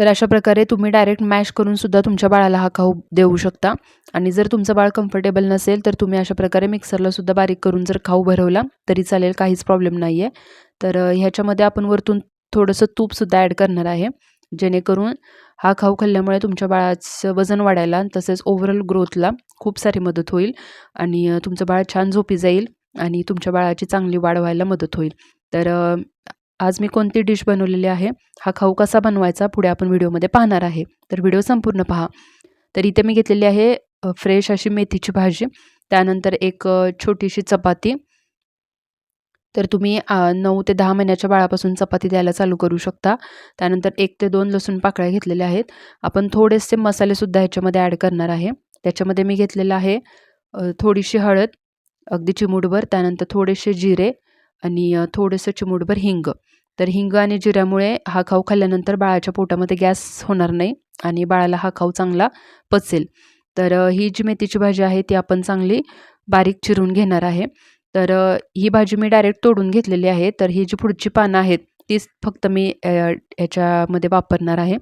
तर अशा प्रकारे तुम्ही डायरेक्ट मॅश करून सुद्धा तुमच्या बाळाला हा खाऊ देऊ शकता. आणि जर तुमचं बाळ कम्फर्टेबल नसेल तर तुम्ही अशा प्रकारे मिक्सरला सुद्धा बारीक करून जर खाऊ भरवला तरी चालेल काहीच प्रॉब्लेम नाही आहे तर ह्याच्यामध्ये आपण वरतून थोडंसं तूपसुद्धा ॲड करणार आहे जेणेकरून हा खाऊ खाल्ल्यामुळे तुमच्या बाळाचं वजन वाढायला तसेच ओव्हरऑल ग्रोथला खूप सारी मदत होईल. आणि तुमचं बाळ छान झोपी जाईल आणि तुमच्या बाळाची चांगली वाढ व्हायला मदत होईल. तर आज मी कोणती डिश बनवलेली आहे हा खाऊ कसा बनवायचा पुढे आपण व्हिडिओमध्ये पाहणार आहे. तर व्हिडिओ संपूर्ण पहा. तर इथे मी घेतलेली आहे फ्रेश अशी मेथीची भाजी त्यानंतर एक छोटीशी चपाती. तर तुम्ही नऊ ते दहा महिन्याच्या बाळापासून चपाती द्यायला चालू करू शकता. त्यानंतर एक ते दोन लसूण पाकळ्या घेतलेल्या आहेत. आपण थोडेसे मसालेसुद्धा ह्याच्यामध्ये ॲड करणार आहे. त्याच्यामध्ये मी घेतलेलं आहे थोडीशी हळद अगदी चिमूटभर त्यानंतर थोडेसे जिरे आणि थोडंसं चिमूटभर हिंग. तर हिंग आणि जिऱ्यामुळे हा खाऊ खाल्ल्यानंतर बाळाच्या पोटामध्ये गॅस होणार नाही आणि बाळाला हा खाऊ चांगला पचेल. तर ही जी मेथीची भाजी आहे ती आपण चांगली बारीक चिरून घेणार आहे. तर ही भाजी मी डायरेक्ट तोडून घेतलेली आहे. तर ही जी पुढची पानं आहेत तीच फक्त मी ह्याच्यामध्ये याच्यामध्ये वापरणार आहे.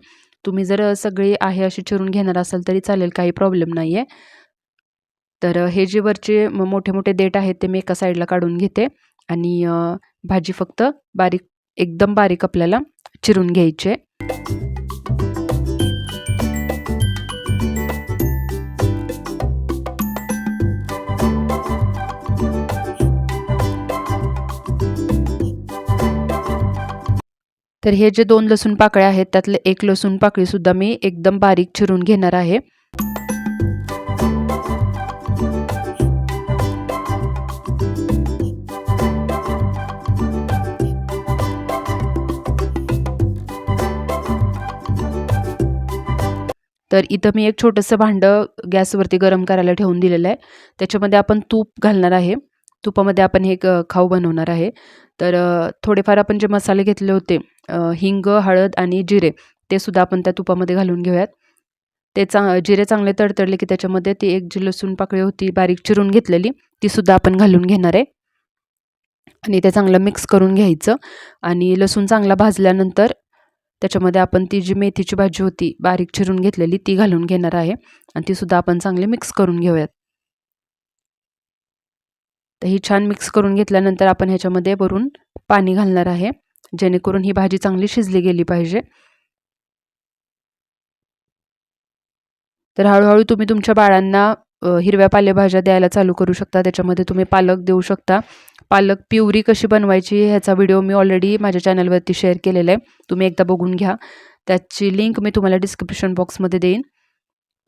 तुम्ही जर सगळी आहे अशी चिरून घेणार असाल तरी चालेल काही प्रॉब्लेम नाही आहे तर हे जे वरचे म मोठे मोठे देठ आहेत ते मी एका साईडला काढून घेते. आणि भाजी फक्त बारीक एकदम बारीक आपल्याला चिरून घ्यायची. आहे तर हे जे दोन लसूण पाकळ्या आहेत त्यातले एक लसूण पाकळीसुद्धा मी एकदम बारीक चिरून घेणार आहे. तर इथं मी एक छोटंसं भांडं गॅसवरती गरम करायला ठेवून दिलेलं आहे. त्याच्यामध्ये आपण तूप घालणार आहे. तुपामध्ये आपण हे खाऊ बनवणार आहे. तर थोडेफार आपण जे मसाले घेतले होते हिंग हळद आणि जिरे ते सुद्धा आपण त्या तुपामध्ये घालून घेऊयात. ते चा जिरे चांगले तडतडले की त्याच्यामध्ये ती एक जी लसूण पाकळी होती बारीक चिरून घेतलेली ती सुद्धा आपण घालून घेणार आहे. आणि ते चांगलं मिक्स करून घ्यायचं. आणि लसूण चांगला भाजल्यानंतर त्याच्यामध्ये आपण ती जी मेथीची भाजी होती बारीक चिरून घेतलेली ती घालून घेणार आहे. आणि तीसुद्धा आपण चांगली मिक्स करून घेऊयात. तर ही छान मिक्स करून घेतल्यानंतर आपण ह्याच्यामध्ये वरून पाणी घालणार आहे. जेणेकरून ही भाजी चांगली शिजली गेली पाहिजे. तर हळूहळू तुम्ही तुमच्या बाळांना हिरव्या पालेभाज्या द्यायला चालू करू शकता. त्याच्यामध्ये तुम्ही पालक देऊ शकता. पालक प्युरी कशी बनवायची ह्याचा व्हिडिओ मी ऑलरेडी माझ्या चॅनलवरती शेअर केलेला आहे. तुम्ही एकदा बघून घ्या. त्याची लिंक मी तुम्हाला डिस्क्रिप्शन बॉक्समध्ये देईन.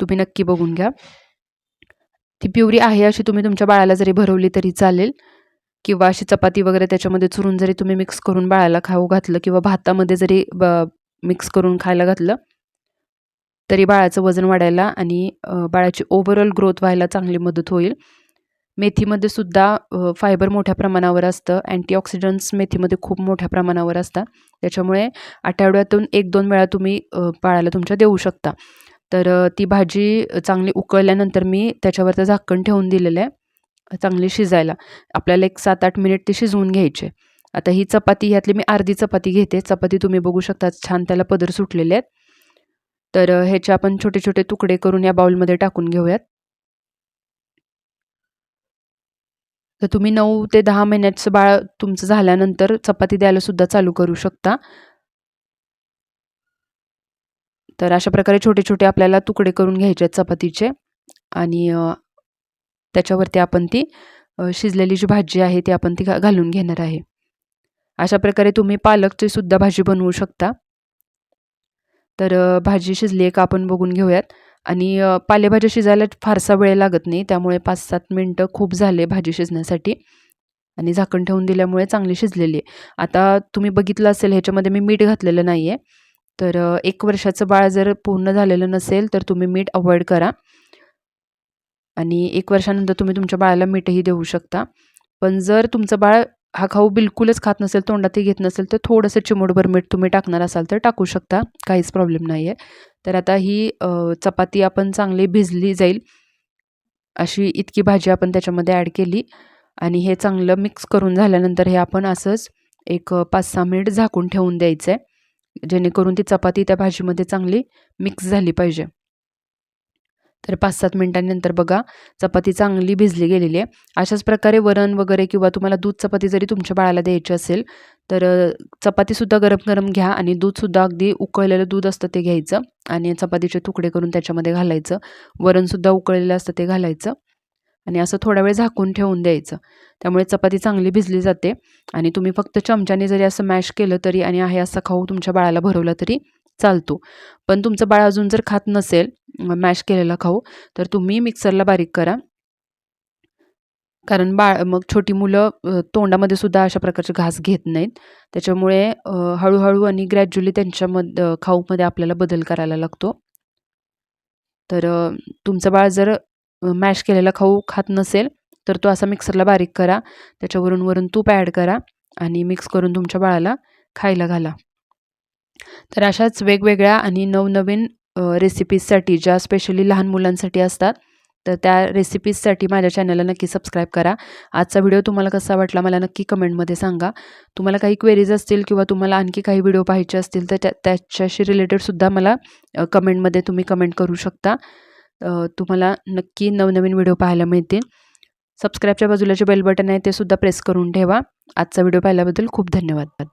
तुम्ही नक्की बघून घ्या. ती प्युरी आहे अशी तुम्ही तुमच्या बाळाला जरी भरवली तरी चालेल. किंवा अशी चपाती वगैरे त्याच्यामध्ये चुरून जरी तुम्ही मिक्स करून बाळाला खाऊ घातलं किंवा भातामध्ये जरी ब मिक्स करून खायला घातलं तरी बाळाचं वजन वाढायला आणि बाळाची ओव्हरऑल ग्रोथ व्हायला चांगली मदत होईल. मेथीमध्ये सुद्धा फायबर मोठ्या प्रमाणावर असतं. अँटीऑक्सिडंट्स मेथीमध्ये खूप मोठ्या प्रमाणावर असतात. त्याच्यामुळे आठवड्यातून एक दोन वेळा तुम्ही पाळायला तुमच्या देऊ शकता. तर ती भाजी चांगली उकळल्यानंतर मी त्याच्यावरचं झाकण ठेवून दिलेलं आहे चांगली शिजायला. आपल्याला एक सात आठ मिनिट ती शिजवून घ्यायची आहे. आता ही चपाती ह्यातली मी अर्धी चपाती घेते. चपाती तुम्ही बघू शकता छान त्याला पदर सुटलेले आहेत. तर ह्याचे आपण छोटे छोटे तुकडे करून या बाउलमध्ये टाकून घेऊयात. तर तुम्ही नऊ ते दहा महिन्याचं बाळ तुमचं झाल्यानंतर चपाती द्यायला सुद्धा चालू करू शकता. तर अशा प्रकारे छोटे छोटे आपल्याला तुकडे करून घ्यायचे आहेत चपातीचे. आणि त्याच्यावरती आपण ती शिजलेली जी भाजी आहे ती आपण ती घा घालून घेणार आहे. अशा प्रकारे तुम्ही पालकची सुद्धा भाजी बनवू शकता. तर भाजी शिजली आहे का आपण बघून घेऊयात. आणि पालेभाज्या शिजायला फारसा वेळ लागत नाही त्यामुळे पाच सात मिनटं खूप झाले भाजी शिजण्यासाठी. आणि झाकण ठेवून दिल्यामुळे चांगली शिजलेली आहे. आता तुम्ही बघितलं असेल ह्याच्यामध्ये मी मीठ घातलेलं नाही आहे तर एक वर्षाचं बाळ जर पूर्ण झालेलं नसेल तर तुम्ही मीठ अवॉइड करा. आणि एक वर्षानंतर तुम्ही तुमच्या बाळाला मीठही देऊ शकता. पण जर तुमचं बाळ हा खाऊ बिलकुलच खात नसेल तोंडातही घेत नसेल तर थोडंसं चिमूटभर मीठ तुम्ही टाकणार असाल तर टाकू शकता. काहीच प्रॉब्लेम नाही आहे तर आता ही चपाती आपण चांगली भिजली जाईल. अशी इतकी भाजी आपण त्याच्यामध्ये ॲड केली आणि हे चांगलं मिक्स करून झाल्यानंतर हे आपण असंच एक पाच सहा मिनिट झाकून ठेवून द्यायचं आहे जेणेकरून ती चपाती त्या भाजीमध्ये चांगली मिक्स झाली पाहिजे. तर पाच सात मिनिटांनंतर बघा चपाती चांगली भिजली गेलेली आहे. अशाच प्रकारे वरण वगैरे किंवा तुम्हाला दूध चपाती जरी तुमच्या बाळाला द्यायची असेल तर चपातीसुद्धा गरम गरम घ्या आणि दूधसुद्धा अगदी उकळलेलं दूध असतं ते घ्यायचं आणि चपातीचे तुकडे करून त्याच्यामध्ये घालायचं. वरणसुद्धा उकळलेलं असतं ते घालायचं आणि असं थोडा वेळ झाकून ठेवून द्यायचं. त्यामुळे चपाती चांगली भिजली जाते आणि तुम्ही फक्त चमच्याने जरी असं मॅश केलं तरी आणि आहे असा खाऊ तुमच्या बाळाला भरवला तरी चालतो. पण तुमचं बाळ अजून जर खात नसेल मॅश केलेला खाऊ तर तुम्ही मिक्सरला बारीक करा. कारण बाळ मग छोटी मुलं तोंडामध्ये सुद्धा अशा प्रकारचे घास घेत नाहीत. त्याच्यामुळे हळूहळू आणि ग्रॅज्युअली त्यांच्यामध्ये खाऊमध्ये आपल्याला बदल करायला लागतो. तर तुमचं बाळ जर मॅश केलेला खाऊ खात नसेल तर तो असा मिक्सरला बारीक करा. त्याच्यावरून वरून तूप ॲड करा आणि मिक्स करून तुमच्या बाळाला खायला घाला. तर अशाच वेगवेगळ्या आणि नवनवीन रेसिपीजसाठी ज्या स्पेशली लहान मुलांसाठी असतात तर त्या रेसिपीजसाठी माझ्या चॅनलला नक्की सबस्क्राईब करा. आजचा व्हिडिओ तुम्हाला कसा वाटला मला नक्की कमेंटमध्ये सांगा. तुम्हाला काही क्वेरीज असतील किंवा तुम्हाला आणखी काही व्हिडिओ पाहायचे असतील तर त्या त्याच्याशी रिलेटेडसुद्धा मला कमेंटमध्ये तुम्ही कमेंट करू शकता. तुम्हाला नक्की नवनवीन व्हिडिओ पाहायला मिळतील. सबस्क्राईबच्या बाजूला जे बेल बटन आहे ते सुद्धा प्रेस करून ठेवा. आजचा व्हिडिओ पाहिल्याबद्दल खूप धन्यवाद.